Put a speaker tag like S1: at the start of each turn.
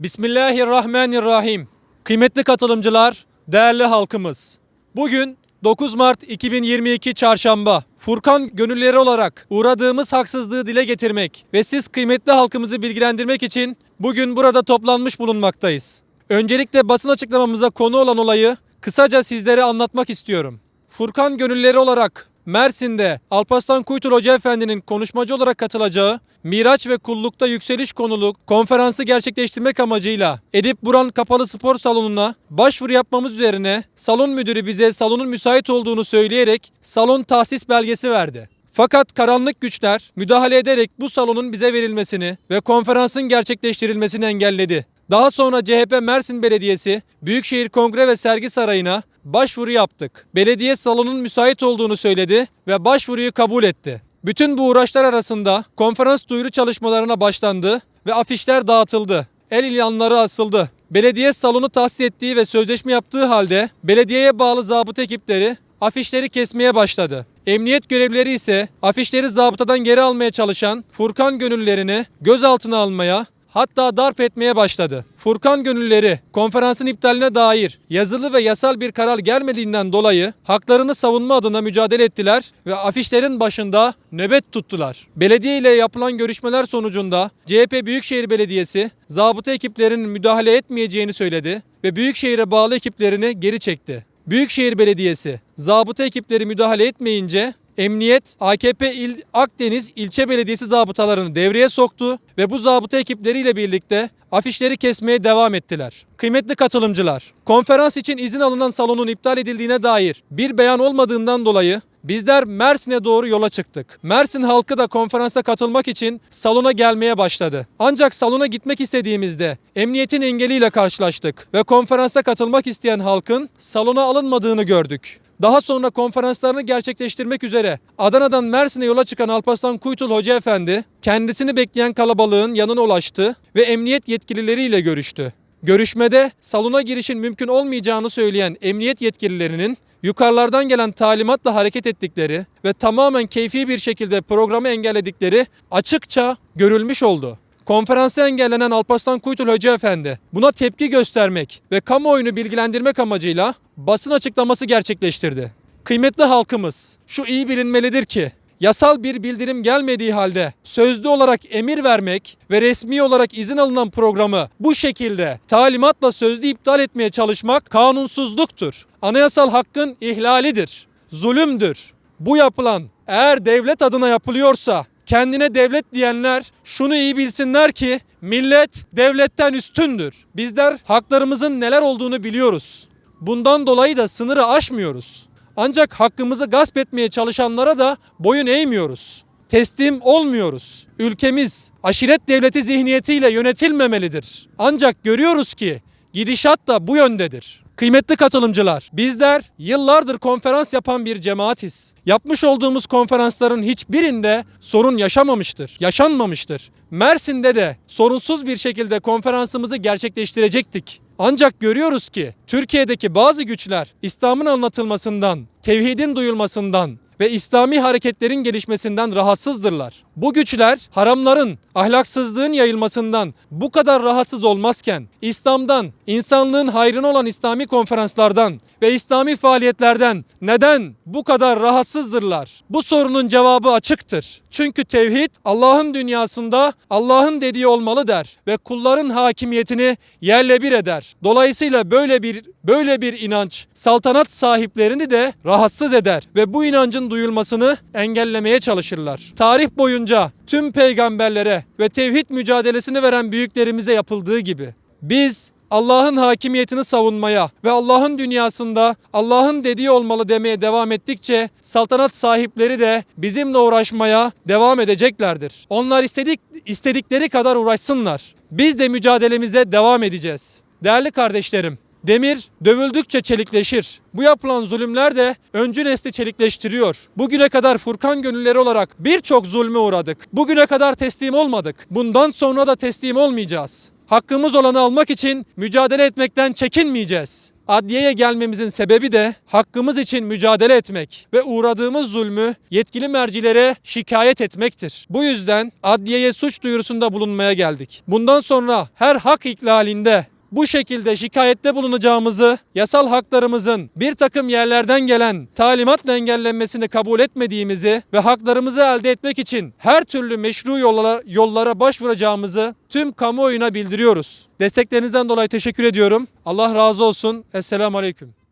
S1: Bismillahirrahmanirrahim. Kıymetli katılımcılar, değerli halkımız. Bugün 9 Mart 2022 Çarşamba. Furkan gönülleri olarak uğradığımız haksızlığı dile getirmek ve siz kıymetli halkımızı bilgilendirmek için bugün burada toplanmış bulunmaktayız. Öncelikle basın açıklamamıza konu olan olayı kısaca sizlere anlatmak istiyorum. Furkan gönülleri olarak Mersin'de Alparslan Kuytul Hoca Efendi'nin konuşmacı olarak katılacağı Miraç ve Kullukta Yükseliş konulu konferansı gerçekleştirmek amacıyla Edip Buran Kapalı Spor Salonu'na başvuru yapmamız üzerine salon müdürü bize salonun müsait olduğunu söyleyerek salon tahsis belgesi verdi. Fakat karanlık güçler müdahale ederek bu salonun bize verilmesini ve konferansın gerçekleştirilmesini engelledi. Daha sonra CHP Mersin Belediyesi Büyükşehir Kongre ve Sergi Sarayı'na başvuru yaptık. Belediye salonun müsait olduğunu söyledi ve başvuruyu kabul etti. Bütün bu uğraşlar arasında konferans duyuru çalışmalarına başlandı ve afişler dağıtıldı. El ilanları asıldı. Belediye salonu tahsis ettiği ve sözleşme yaptığı halde belediyeye bağlı zabıta ekipleri afişleri kesmeye başladı. Emniyet görevlileri ise afişleri zabıtadan geri almaya çalışan Furkan gönüllerini gözaltına almaya hatta darp etmeye başladı. Furkan gönülleri konferansın iptaline dair yazılı ve yasal bir karar gelmediğinden dolayı haklarını savunma adına mücadele ettiler ve afişlerin başında nöbet tuttular. Belediye ile yapılan görüşmeler sonucunda CHP Büyükşehir Belediyesi zabıta ekiplerinin müdahale etmeyeceğini söyledi ve Büyükşehir'e bağlı ekiplerini geri çekti. Büyükşehir Belediyesi zabıta ekipleri müdahale etmeyince Emniyet AKP İl Akdeniz İlçe Belediyesi zabıtalarını devreye soktu ve bu zabıta ekipleriyle birlikte afişleri kesmeye devam ettiler. Kıymetli katılımcılar, konferans için izin alınan salonun iptal edildiğine dair bir beyan olmadığından dolayı Bizler Mersin'e doğru yola çıktık. Mersin halkı da konferansa katılmak için salona gelmeye başladı. Ancak salona gitmek istediğimizde emniyetin engeliyle karşılaştık ve konferansa katılmak isteyen halkın salona alınmadığını gördük. Daha sonra konferanslarını gerçekleştirmek üzere Adana'dan Mersin'e yola çıkan Alparslan Kuytul Hoca Efendi kendisini bekleyen kalabalığın yanına ulaştı ve emniyet yetkilileriyle görüştü. Görüşmede salona girişin mümkün olmayacağını söyleyen emniyet yetkililerinin yukarılardan gelen talimatla hareket ettikleri ve tamamen keyfi bir şekilde programı engelledikleri açıkça görülmüş oldu. Konferansı engellenen Alparslan Kuytul Hoca Efendi buna tepki göstermek ve kamuoyunu bilgilendirmek amacıyla basın açıklaması gerçekleştirdi. Kıymetli halkımız, şu iyi bilinmelidir ki yasal bir bildirim gelmediği halde sözlü olarak emir vermek ve resmi olarak izin alınan programı bu şekilde talimatla sözlü iptal etmeye çalışmak kanunsuzluktur. Anayasal hakkın ihlalidir, zulümdür. Bu yapılan eğer devlet adına yapılıyorsa kendine devlet diyenler şunu iyi bilsinler ki millet devletten üstündür. Bizler haklarımızın neler olduğunu biliyoruz. Bundan dolayı da sınırı aşmıyoruz. Ancak hakkımızı gasp etmeye çalışanlara da boyun eğmiyoruz. Teslim olmuyoruz. Ülkemiz aşiret devleti zihniyetiyle yönetilmemelidir. Ancak görüyoruz ki gidişat da bu yöndedir. Kıymetli katılımcılar, bizler yıllardır konferans yapan bir cemaatiz. Yapmış olduğumuz konferansların hiçbirinde sorun yaşamamıştır, yaşanmamıştır. Mersin'de de sorunsuz bir şekilde konferansımızı gerçekleştirecektik. Ancak görüyoruz ki Türkiye'deki bazı güçler İslam'ın anlatılmasından, tevhidin duyulmasından ve İslami hareketlerin gelişmesinden rahatsızdırlar. Bu güçler haramların, ahlaksızlığın yayılmasından bu kadar rahatsız olmazken İslam'dan, insanlığın hayrına olan İslami konferanslardan ve İslami faaliyetlerden neden bu kadar rahatsızdırlar? Bu sorunun cevabı açıktır. Çünkü tevhid Allah'ın dünyasında Allah'ın dediği olmalı der ve kulların hakimiyetini yerle bir eder. Dolayısıyla böyle bir böyle bir inanç saltanat sahiplerini de rahatsız eder ve bu inancın duyulmasını engellemeye çalışırlar. Tarih boyunca tüm peygamberlere ve tevhid mücadelesini veren büyüklerimize yapıldığı gibi biz Allah'ın hakimiyetini savunmaya ve Allah'ın dünyasında Allah'ın dediği olmalı demeye devam ettikçe saltanat sahipleri de bizimle uğraşmaya devam edeceklerdir. Onlar istedik istedikleri kadar uğraşsınlar. Biz de mücadelemize devam edeceğiz. Değerli kardeşlerim, Demir dövüldükçe çelikleşir. Bu yapılan zulümler de öncü nesli çelikleştiriyor. Bugüne kadar Furkan gönülleri olarak birçok zulme uğradık. Bugüne kadar teslim olmadık. Bundan sonra da teslim olmayacağız. Hakkımız olanı almak için mücadele etmekten çekinmeyeceğiz. Adliyeye gelmemizin sebebi de hakkımız için mücadele etmek ve uğradığımız zulmü yetkili mercilere şikayet etmektir. Bu yüzden adliyeye suç duyurusunda bulunmaya geldik. Bundan sonra her hak ihlalinde bu şekilde şikayette bulunacağımızı, yasal haklarımızın bir takım yerlerden gelen talimatla engellenmesini kabul etmediğimizi ve haklarımızı elde etmek için her türlü meşru yollara, yollara başvuracağımızı tüm kamuoyuna bildiriyoruz. Desteklerinizden dolayı teşekkür ediyorum. Allah razı olsun. Esselamu Aleyküm.